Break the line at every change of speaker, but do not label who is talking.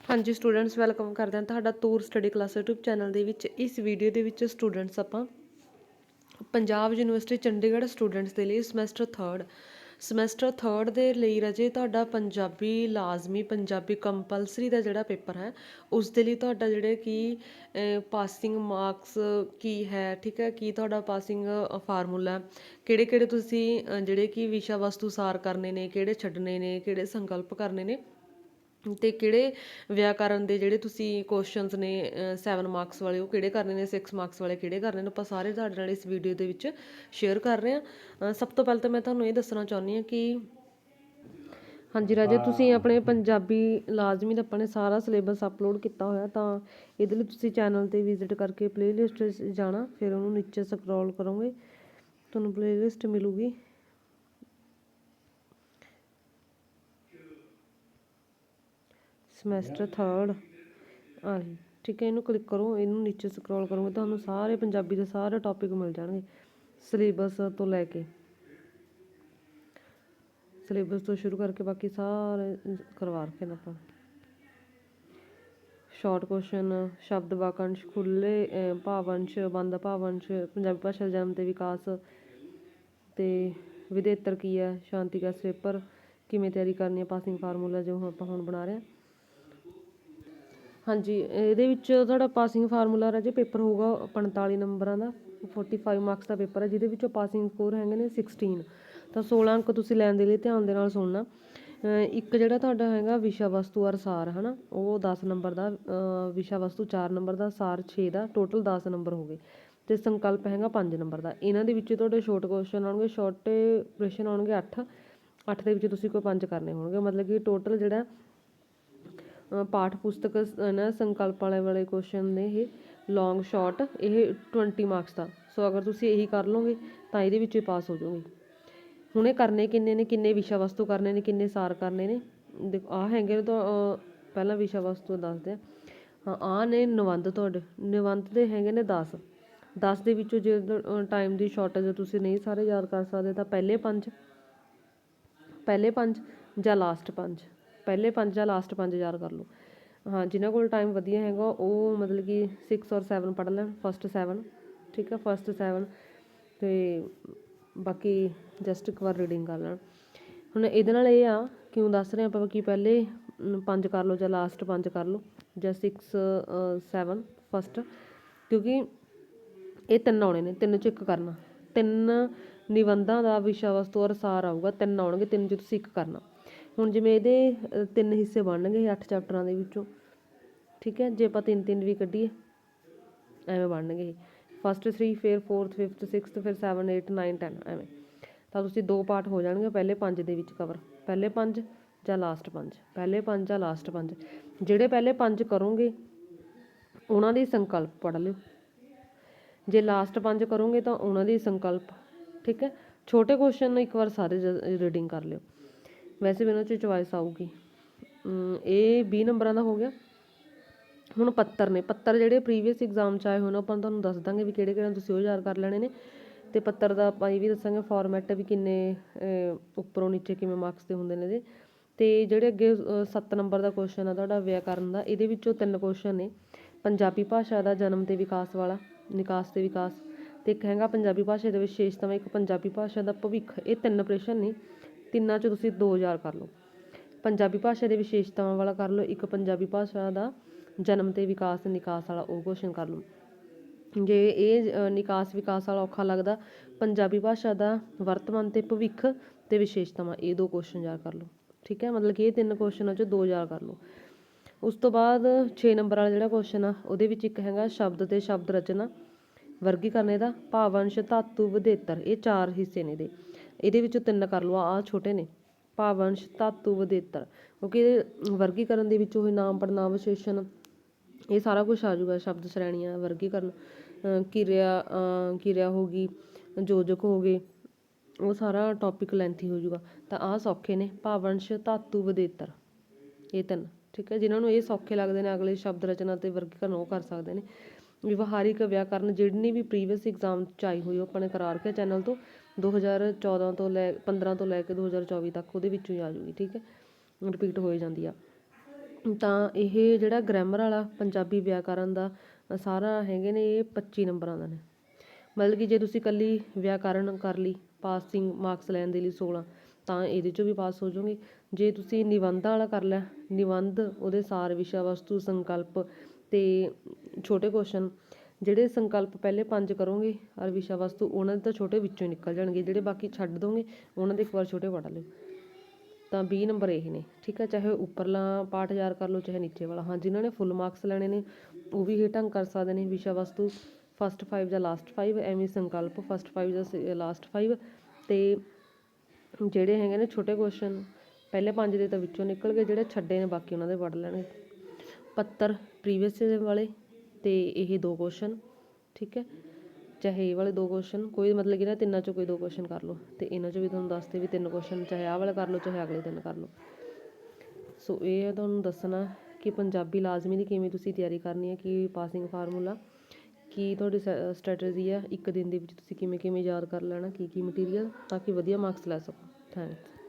ਹਾਂਜੀ students welcome ਕਰਦੇ ਹਾਂ ਤੁਹਾਡਾ Toor study class YouTube channel ਦੇ ਵਿੱਚ। ਇਸ ਵੀਡੀਓ ਦੇ ਵਿੱਚ ਸਟੂਡੈਂਟਸ ਆਪਾਂ ਪੰਜਾਬ ਯੂਨੀਵਰਸਿਟੀ ਚੰਡੀਗੜ੍ਹ ਸਟੂਡੈਂਟਸ ਦੇ ਲਈ ਸਮੈਸਟਰ 3rd ਸਮੈਸਟਰ 3rd ਦੇ ਲਈ ਰਜੇ ਤੁਹਾਡਾ ਪੰਜਾਬੀ ਲਾਜ਼ਮੀ, ਪੰਜਾਬੀ ਕੰਪਲਸਰੀ ਦਾ ਜਿਹੜਾ ਪੇਪਰ ਹੈ, ਉਸ ਦੇ ਲਈ ਤੁਹਾਡਾ ਜਿਹੜੇ ਕਿ ਪਾਸਿੰਗ ਮਾਰਕਸ ਕੀ ਹੈ, ਠੀਕ ਹੈ, ਕੀ ਤੁਹਾਡਾ ਪਾਸਿੰਗ ਫਾਰਮੂਲਾ ਕਿਹੜੇ ਕਿਹੜੇ ਤੁਸੀਂ ਜਿਹੜੇ ਕਿ ਵਿਸ਼ਾ ਵਸਤੂ ਸਾਰ ਕਰਨੇ ਨੇ, ਕਿਹੜੇ ਛੱਡਣੇ ਨੇ, ਕਿਹੜੇ ਸੰਕਲਪ ਕਰਨੇ ਨੇ ਤੇ ਕਿਹੜੇ ਵਿਆਕਰਨ ਦੇ ਜਿਹੜੇ ਤੁਸੀਂ ਕੁਐਸਚਨਸ ਨੇ 7 ਮਾਰਕਸ ਵਾਲੇ, ਉਹ ਕਿਹੜੇ ਕਰਨੇ ਨੇ 6 ਮਾਰਕਸ ਵਾਲੇ ਕਿਹੜੇ ਕਰਨੇ ਨੇ, ਆਪਾਂ ਸਾਰੇ ਤੁਹਾਡੇ ਨਾਲ ਇਸ ਵੀਡੀਓ ਦੇ ਵਿੱਚ ਸ਼ੇਅਰ ਕਰ ਰਹੇ ਹਾਂ। ਸਭ ਤੋਂ ਪਹਿਲਾਂ ਤਾਂ ਮੈਂ ਤੁਹਾਨੂੰ ਇਹ ਦੱਸਣਾ ਚਾਹੁੰਦੀ ਹਾਂ ਕਿ ਹਾਂਜੀ ਰਾਜੇ, ਤੁਸੀਂ ਆਪਣੇ ਪੰਜਾਬੀ ਲਾਜ਼ਮੀ ਦਾ ਆਪਾਂ ਨੇ ਸਾਰਾ ਸਿਲੇਬਸ ਅਪਲੋਡ ਕੀਤਾ ਹੋਇਆ, ਤਾਂ ਇਹਦੇ ਲਈ ਤੁਸੀਂ ਚੈਨਲ ਤੇ ਵਿਜ਼ਿਟ ਕਰਕੇ ਪਲੇਲਿਸਟ ਜਾਣਾ, ਫਿਰ ਉਹਨੂੰ ਨੀਚੇ ਸਕਰੋਲ ਕਰੋਗੇ, ਤੁਹਾਨੂੰ ਪਲੇਲਿਸਟ ਮਿਲੂਗੀ। ਸਮੈਸਟਰ 3rd ਆ ਠੀਕ ਹੈ, ਇਹਨੂੰ ਕਲਿੱਕ ਕਰੋ, ਇਹਨੂੰ ਨੀਚੇ ਸਕਰੋਲ ਕਰੋਗੇ ਤੁਹਾਨੂੰ ਸਾਰੇ ਪੰਜਾਬੀ ਦੇ ਸਾਰੇ ਟੌਪਿਕ ਮਿਲ ਜਾਣਗੇ ਸਿਲੇਬਸ ਤੋਂ ਲੈ ਕੇ। ਸਿਲੇਬਸ ਤੋਂ ਸ਼ੁਰੂ ਕਰਕੇ ਬਾਕੀ ਸਾਰੇ ਕਰਵਾ ਰੱਖੇ ਨੇ ਆਪਾਂ। ਸ਼ਾਰਟ ਕੁਐਸਚਨ ਸ਼ਬਦ ਵਾਕੰਸ਼ ਖੁੱਲੇ ਭਾਵੰਸ਼, ਬੰਦ ਭਾਵੰਸ਼, ਪੰਜਾਬੀ ਭਾਸ਼ਾ ਦਾ ਜਨਮ ਤੇ ਵਿਕਾਸ ਤੇ ਵਿਧੇਤਰ ਕੀ ਹੈ, ਸ਼ਾਂਤੀ ਕਾ ਪੇਪਰ ਕਿਵੇਂ ਤਿਆਰੀ ਕਰਨੀ ਹੈ ਪਾਸਿੰਗ ਫਾਰਮੂਲਾ ਜੋ ਆਪਾਂ ਹੁਣ ਬਣਾ ਰਹੇ ਹਾਂ। ਹਾਂਜੀ, ਇਹਦੇ ਵਿੱਚ ਤੁਹਾਡਾ ਪਾਸਿੰਗ ਫਾਰਮੂਲਾ ਰਾਜੇ ਪੇਪਰ ਹੋਊਗਾ 45 ਨੰਬਰਾਂ ਦਾ 45 ਮਾਰਕਸ ਦਾ ਪੇਪਰ ਹੈ, ਜਿਹਦੇ ਵਿੱਚੋਂ ਪਾਸਿੰਗ ਸਕੋਰ ਹੈਗੇ ਨੇ 16 ਤਾਂ 16 ਅੰਕ ਤੁਸੀਂ ਲੈਣ ਦੇ ਲਈ ਧਿਆਨ ਦੇ ਨਾਲ ਸੁਣਨਾ। ਇੱਕ ਜਿਹੜਾ ਤੁਹਾਡਾ ਹੈਗਾ ਵਿਸ਼ਾ ਵਸਤੂ ਔਰ ਸਾਰ, ਹਨਾ? ਉਹ 10 ਨੰਬਰ ਦਾ ਵਿਸ਼ਾ ਵਸਤੂ 4 ਨੰਬਰ ਦਾ, ਸਾਰ 6 ਦਾ ਟੋਟਲ 10 ਨੰਬਰ ਹੋ ਗਏ। ਤੇ ਸੰਕਲਪ ਹੈਗਾ 5 ਨੰਬਰ ਦਾ। ਇਹਨਾਂ ਦੇ ਵਿੱਚ ਤੁਹਾਡੇ ਸ਼ਾਰਟ ਕੁਐਸਚਨ ਆਉਣਗੇ ਛੋਟੇ ਪ੍ਰਸ਼ਨ ਆਉਣਗੇ 8 8 ਦੇ ਵਿੱਚ ਤੁਸੀਂ ਕੋਈ 5 ਕਰਨੇ ਹੋਣਗੇ। ਮਤਲਬ ਕਿ ਟੋਟਲ ਜਿਹੜਾ ਪਾਠ ਪੁਸਤਕ ਨਾ ਸੰਕਲਪ ਵਾਲੇ ਵਾਲੇ ਕੁਐਸਚਨ ਨੇ ਇਹ ਲੌਂਗ ਸ਼ਾਰਟ ਇਹ 20 ਮਾਰਕਸ ਦਾ। ਸੋ ਅਗਰ ਤੁਸੀਂ ਇਹੀ ਕਰ ਲਓਗੇ, ਤਾਂ ਇਹਦੇ ਵਿੱਚੋਂ ਹੀ ਪਾਸ ਹੋ ਜਾਓਗੇ। ਹੁਣ ਇਹ ਕਰਨੇ ਕਿੰਨੇ ਨੇ, ਕਿੰਨੇ ਵਿਸ਼ਾ ਵਸਤੂ ਕਰਨੇ ਨੇ, ਕਿੰਨੇ ਸਾਰ ਕਰਨੇ ਨੇ? ਦੇਖੋ ਆ ਹੈਗੇ ਨੇ ਤਾਂ ਪਹਿਲਾਂ ਵਿਸ਼ਾ ਵਸਤੂ ਦੱਸਦੇ ਆ। ਆ ਨੇ ਨਿਬੰਧ ਤੁਹਾਡੇ। ਨਿਬੰਧ ਦੇ ਹੈਗੇ ਨੇ 10 10 ਦੇ ਵਿੱਚੋਂ ਜੇ ਟਾਈਮ ਦੀ ਸ਼ਾਰਟੇਜ ਤੁਸੀਂ ਨਹੀਂ ਸਾਰੇ ਯਾਦ ਕਰ ਸਕਦੇ, ਤਾਂ ਪਹਿਲੇ ਪੰਜ। ਪਹਿਲੇ ਪੰਜ ਜਾਂ ਲਾਸਟ ਪੰਜ। ਪਹਿਲੇ ਪੰਜ ਜਾਂ ਲਾਸਟ ਪੰਜ ਯਾਦ ਕਰ ਲਓ। ਹਾਂ ਜਿਨ੍ਹਾਂ ਕੋਲ ਟਾਈਮ ਵਧੀਆ ਹੈਗਾ ਉਹ ਮਤਲਬ ਕਿ 6 ਔਰ 7 ਪੜ੍ਹ ਲੈਣ ਫਸਟ 7 ਠੀਕ ਆ ਫਸਟ 7 ਤੇ ਬਾਕੀ ਜਸਟ ਇੱਕ ਵਾਰ ਰੀਡਿੰਗ ਕਰ ਲੈਣ। ਹੁਣ ਇਹਦੇ ਨਾਲ ਇਹ ਆ ਕਿਉਂ ਦੱਸ ਰਹੇ ਆਪਾਂ ਕਿ ਪਹਿਲੇ ਅਮ, ਪੰਜ ਕਰ ਲਓ ਜਾਂ ਲਾਸਟ ਪੰਜ ਕਰ ਲਓ ਜਾਂ 6 7 ਫਸਟ ਕਿਉਂਕਿ ਇਹ ਤਿੰਨ ਆਉਣੇ ਨੇ ਤਿੰਨ ਚ ਇੱਕ ਕਰਨਾ। ਤਿੰਨ ਨਿਬੰਧਾਂ ਦਾ ਵਿਸ਼ਾ ਵਸਤੂ ਔਰ ਸਾਰ ਆਊਗਾ ਤਿੰਨ ਆਉਣਗੇ ਤਿੰਨ ਚ ਤੁਸੀਂ ਇੱਕ ਕਰਨਾ। ਹੁਣ ਜਿਵੇਂ ਇਹਦੇ ਤਿੰਨ ਹਿੱਸੇ ਬਣਨਗੇ ਅੱਠ ਚੈਪਟਰਾਂ ਦੇ ਵਿੱਚੋਂ। ਠੀਕ ਹੈ? ਜੇ ਆਪਾਂ ਤਿੰਨ ਤਿੰਨ ਵੀ ਕੱਢੀਏ, ਐਵੇਂ ਬਣਨਗੇ ਫਸਟ 3 ਫਿਰ 4th 5th 6th ਫਿਰ 7 8 9 10 ਐਵੇਂ। ਤਾਂ ਤੁਸੀਂ ਦੋ ਪਾਰਟ ਹੋ ਜਾਣਗੇ, ਪਹਿਲੇ ਪੰਜ ਦੇ ਵਿੱਚ ਕਵਰ ਪਹਿਲੇ ਪੰਜ ਜਾਂ ਲਾਸਟ ਪੰਜ? ਪਹਿਲੇ ਪੰਜ ਜਾਂ ਲਾਸਟ ਪੰਜ? ਜਿਹੜੇ ਪਹਿਲੇ ਪੰਜ ਕਰੋਗੇ, ਉਹਨਾਂ ਦੀ ਸੰਕਲਪ ਪੜ੍ਹ ਲਿਓ। ਜੇ ਲਾਸਟ ਪੰਜ ਕਰੋਗੇ ਤਾਂ ਉਹਨਾਂ ਦੀ ਸੰਕਲਪ, ਠੀਕ ਹੈ? ਛੋਟੇ ਕੁਐਸਚਨ ਇੱਕ ਵਾਰ ਸਾਰੇ ਰੀਡਿੰਗ ਕਰ ਲਿਓ। ਵੈਸੇ ਵੀ ਇਹਨਾਂ 'ਚ ਚੁਆਇਸ ਆਊਗੀ। ਇਹ 20 ਨੰਬਰਾਂ ਦਾ ਹੋ ਗਿਆ। ਹੁਣ ਪੱਤਰ ਨੇ, ਪੱਤਰ ਜਿਹੜੇ ਪ੍ਰੀਵੀਅਸ ਐਗਜ਼ਾਮ ਚ ਆਏ ਹੋਣ ਆਪਾਂ ਤੁਹਾਨੂੰ ਦੱਸ ਦਾਂਗੇ ਵੀ ਕਿਹੜੇ ਕਿਹੜੇ ਤੁਸੀਂ ਉਹ ਯਾਦ ਕਰ ਲੈਣੇ ਨੇ। ਤੇ ਪੱਤਰ ਦਾ ਆਪਾਂ ਇਹ ਵੀ ਦੱਸਾਂਗੇ ਫਾਰਮੈਟ ਵੀ ਕਿੰਨੇ ਉੱਪਰੋਂ ਨੀਚੇ ਕਿਵੇਂ ਮਾਰਕਸ ਦੇ ਹੁੰਦੇ ਨੇ ਇਹਦੇ। ਤੇ ਜਿਹੜੇ ਅੱਗੇ 7 ਨੰਬਰ ਦਾ ਕੁਐਸਚਨ ਆ ਤੁਹਾਡਾ ਵਿਆਕਰਨ ਦਾ, ਇਹਦੇ ਵਿੱਚੋਂ ਤਿੰਨ ਕੁਐਸਚਨ ਨੇ। ਪੰਜਾਬੀ ਭਾਸ਼ਾ ਦਾ ਜਨਮ ਤੇ ਵਿਕਾਸ ਵਾਲਾ, ਨਿਕਾਸ ਤੇ ਵਿਕਾਸ। ਤੇ ਇੱਕ ਹੈਗਾ ਪੰਜਾਬੀ ਭਾਸ਼ਾ ਦੇ ਵਿਸ਼ੇਸ਼ਤਾਵਾਂ, ਇੱਕ ਪੰਜਾਬੀ ਭਾਸ਼ਾ ਦਾ ਭਵਿੱਖ। ਇਹ ਤਿੰਨ ਪ੍ਰਸ਼ਨ ਨੇ। ਤਿੰਨਾਂ 'ਚੋਂ ਤੁਸੀਂ ਦੋ 2000 ਕਰ ਲਓ। ਪੰਜਾਬੀ ਭਾਸ਼ਾ ਦੇ ਵਿਸ਼ੇਸ਼ਤਾਵਾਂ ਵਾਲਾ ਕਰ ਲਓ। ਇੱਕ ਪੰਜਾਬੀ ਭਾਸ਼ਾ ਦਾ ਜਨਮ ਅਤੇ ਵਿਕਾਸ, ਨਿਕਾਸ ਵਾਲਾ ਉਹ ਕੁਸ਼ਚਨ ਕਰ ਲਓ। ਜੇ ਇਹ ਨਿਕਾਸ, ਵਿਕਾਸ ਵਾਲਾ ਔਖਾ ਲੱਗਦਾ, ਪੰਜਾਬੀ ਭਾਸ਼ਾ ਦਾ ਵਰਤਮਾਨ ਅਤੇ ਭਵਿੱਖ ਅਤੇ ਵਿਸ਼ੇਸ਼ਤਾਵਾਂ, ਇਹ ਦੋ ਕੁਸ਼ਚਨ ਯਾਦ ਕਰ ਲਓ। ਠੀਕ ਹੈ? ਮਤਲਬ ਕਿ ਇਹ ਤਿੰਨ ਕੁਸ਼ਚਨਾਂ ਚੋਂ ਦੋ ਯਾਦ ਕਰ ਲਓ। ਉਸ ਤੋਂ ਬਾਅਦ 6 ਨੰਬਰ ਵਾਲਾ ਜਿਹੜਾ ਕੁਸ਼ਚਨ ਆ, ਉਹਦੇ ਵਿੱਚ ਇੱਕ ਹੈਗਾ ਸ਼ਬਦ ਤੇ ਸ਼ਬਦ ਰਚਨਾ, ਵਰਗੀਕਰਨ ਇਹਦਾ, ਭਾਵੰਸ਼, ਧਾਤੂ, ਵਿਧੇਤਰ, ਇਹ ਚਾਰ ਹਿੱਸੇ ਨੇ ਇਹਦੇ। ਇਹਦੇ ਵਿੱਚੋਂ ਤਿੰਨ ਕਰ ਲਓ, ਆਹ ਛੋਟੇ ਨੇ। ਭਾਵੰਸ਼, ਧਾਤੂ ਵਧੇਤਰ ਕਿਉਂਕਿ ਇਹਦੇ ਵਰਗੀਕਰਨ ਦੇ ਵਿੱਚ ਉਹ ਨਾਮ ਪੜਨਾਮ ਵਿਸ਼ੇਸ਼ਣ, ਇਹ ਸਾਰਾ ਕੁਝ ਆ ਜਾਊਗਾ, ਸ਼ਬਦ ਸ਼੍ਰੇਣੀਆਂ, ਵਰਗੀਕਰਨ ਕਿਰਿਆ ਕਿਰਿਆ ਹੋ ਗਈ, ਯੋਜਕ ਹੋ ਗਏ, ਉਹ ਸਾਰਾ ਟੌਪਿਕ ਲੈਂਥੀ ਹੋ ਜਾਊਗਾ। ਤਾਂ ਆਹ ਸੌਖੇ ਨੇ, ਭਾਵੰਸ਼, ਧਾਤੂ ਵਧੇਤਰ ਇਹ ਤਿੰਨ, ਠੀਕ ਹੈ? ਜਿਨ੍ਹਾਂ ਨੂੰ ਇਹ ਸੌਖੇ ਲੱਗਦੇ ਨੇ, ਅਗਲੇ ਸ਼ਬਦ ਰਚਨਾ ਤੇ ਵਰਗੀਕਰਨ ਉਹ ਕਰ ਸਕਦੇ ਨੇ। ਵਿਵਹਾਰਿਕ ਵਿਆਕਰਨ ਜਿਹੜੀ ਵੀ ਪ੍ਰੀਵੀਅਸ ਇਗਜ਼ਾਮ ਚ ਆਈ ਹੋਈ ਉਹ ਆਪਾਂ ਨੇ ਕਰਾ ਰੱਖਿਆ ਚੈਨਲ ਤੋਂ? 2014 ਤੋਂ ਲੈ 15 ਤੋਂ ਲੈ ਕੇ 2024 ਤੱਕ ਉਹਦੇ ਵਿੱਚੋਂ ਹੀ ਆ ਜੂਗੀ, ਠੀਕ ਹੈ? ਰਿਪੀਟ ਹੋਈ ਜਾਂਦੀ ਆ। ਤਾਂ ਇਹ ਜਿਹੜਾ ਗ੍ਰਾਮਰ ਵਾਲਾ ਪੰਜਾਬੀ ਵਿਆਕਰਨ ਦਾ ਸਾਰਾ ਹੈਗੇ ਨੇ, ਇਹ 25 ਨੰਬਰਾਂ ਦਾ ਨੇ। ਮਤਲਬ ਕਿ ਜੇ ਤੁਸੀਂ ਇਕੱਲੀ ਵਿਆਕਰਨ ਕਰ ਲਈ ਪਾਸਿੰਗ ਮਾਰਕਸ ਲੈਣ ਦੇ ਲਈ 16 ਤਾਂ ਇਹਦੇ ਚੋਂ ਵੀ ਪਾਸ ਹੋ ਜਾਓਗੇ ਜੇ ਤੁਸੀਂ ਨਿਬੰਧ ਵਾਲਾ ਕਰ ਲਿਆ, ਨਿਬੰਧ ਉਹਦੇ ਸਾਰ ਵਿਸ਼ਾ, ਵਸਤੂ, ਸੰਕਲਪ ਤੇ ਛੋਟੇ ਕੁਐਸਚਨ ਜਿਹੜੇ ਸੰਕਲਪ ਪਹਿਲੇ ਪੰਜ ਕਰੋਗੇ ਔਰ ਵਿਸ਼ਾ ਵਸਤੂ, ਉਹਨਾਂ ਦੇ ਤਾਂ ਛੋਟੇ ਵਿੱਚੋਂ ਹੀ ਨਿਕਲ ਜਾਣਗੇ, ਜਿਹੜੇ ਬਾਕੀ ਛੱਡ ਦੋਗੇ, ਉਹਨਾਂ ਦੇ ਇੱਕ ਵਾਰ ਛੋਟੇ ਪੜ੍ਹ ਲਿਓ। ਤਾਂ 20 ਨੰਬਰ ਇਹ ਨੇ, ਠੀਕ ਹੈ, ਚਾਹੇ ਉੱਪਰਲਾ ਪਾਠ ਯਾਰ ਕਰ ਲਓ, ਚਾਹੇ ਨੀਚੇ ਵਾਲਾ। ਹਾਂ, ਜਿਨ੍ਹਾਂ ਨੇ ਫੁੱਲ ਮਾਰਕਸ ਲੈਣੇ ਨੇ, ਉਹ ਵੀ ਇਹ ਢੰਗ ਕਰ ਸਕਦੇ ਨੇ ਵਿਸ਼ਾ ਵਸਤੂ ਫਸਟ 5 ਜਾਂ ਲਾਸਟ 5 ਐਵੇਂ ਸੰਕਲਪ ਫਸਟ 5 ਜਾਂ ਲਾਸਟ 5 ਤੇ ਜਿਹੜੇ ਹੈਗੇ ਨੇ ਛੋਟੇ ਕੁਐਸਚਨ ਪਹਿਲੇ ਪੰਜ ਦੇ ਤਾਂ ਵਿੱਚੋਂ ਨਿਕਲ ਗਏ, ਜਿਹੜੇ ਛੱਡੇ ਨੇ, ਬਾਕੀ ਉਹਨਾਂ ਦੇ ਪੜ੍ਹ ਲੈਣਗੇ ਪੱਤਰ ਪ੍ਰੀਵੀਅਸ ਵਾਲੇ ਅਤੇ ਇਹ ਦੋ ਕੁਸ਼ਚਨ ਠੀਕ ਹੈ? ਚਾਹੇ ਇਹ ਵਾਲੇ ਦੋ ਕੁਸ਼ਚਨ ਕੋਈ ਮਤਲਬ ਕਿ ਨਾ ਤਿੰਨਾਂ ਚੋਂ ਕੋਈ ਦੋ ਕੁਸ਼ਚਨ ਕਰ ਲਓ ਅਤੇ ਇਹਨਾਂ ਚੋਂ ਵੀ ਤੁਹਾਨੂੰ ਦੱਸਦੇ ਵੀ ਤਿੰਨ ਕੁਸ਼ਚਨ ਚਾਹੇ ਆਹ ਵਾਲਾ ਕਰ ਲਓ, ਚਾਹੇ ਅਗਲੇ ਦਿਨ ਕਰ ਲਓ। ਸੋ ਇਹ ਹੈ ਤੁਹਾਨੂੰ ਦੱਸਣਾ ਕਿ ਪੰਜਾਬੀ ਲਾਜ਼ਮੀ ਦੀ ਕਿਵੇਂ ਤੁਸੀਂ ਤਿਆਰੀ ਕਰਨੀ ਹੈ, ਕੀ ਪਾਸਿੰਗ ਫਾਰਮੂਲਾ ਕੀ ਤੁਹਾਡੀ ਸਟ੍ਰੈਟਜੀ ਹੈ, ਇੱਕ ਦਿਨ ਦੇ ਵਿੱਚ ਤੁਸੀਂ ਕਿਵੇਂ ਕਿਵੇਂ ਯਾਦ ਕਰ ਲੈਣਾ ਕੀ ਕੀ ਮਟੀਰੀਅਲ ਤਾਂ ਕਿ ਵਧੀਆ ਮਾਰਕਸ ਲੈ ਸਕੋ। ਥੈਂਕਸ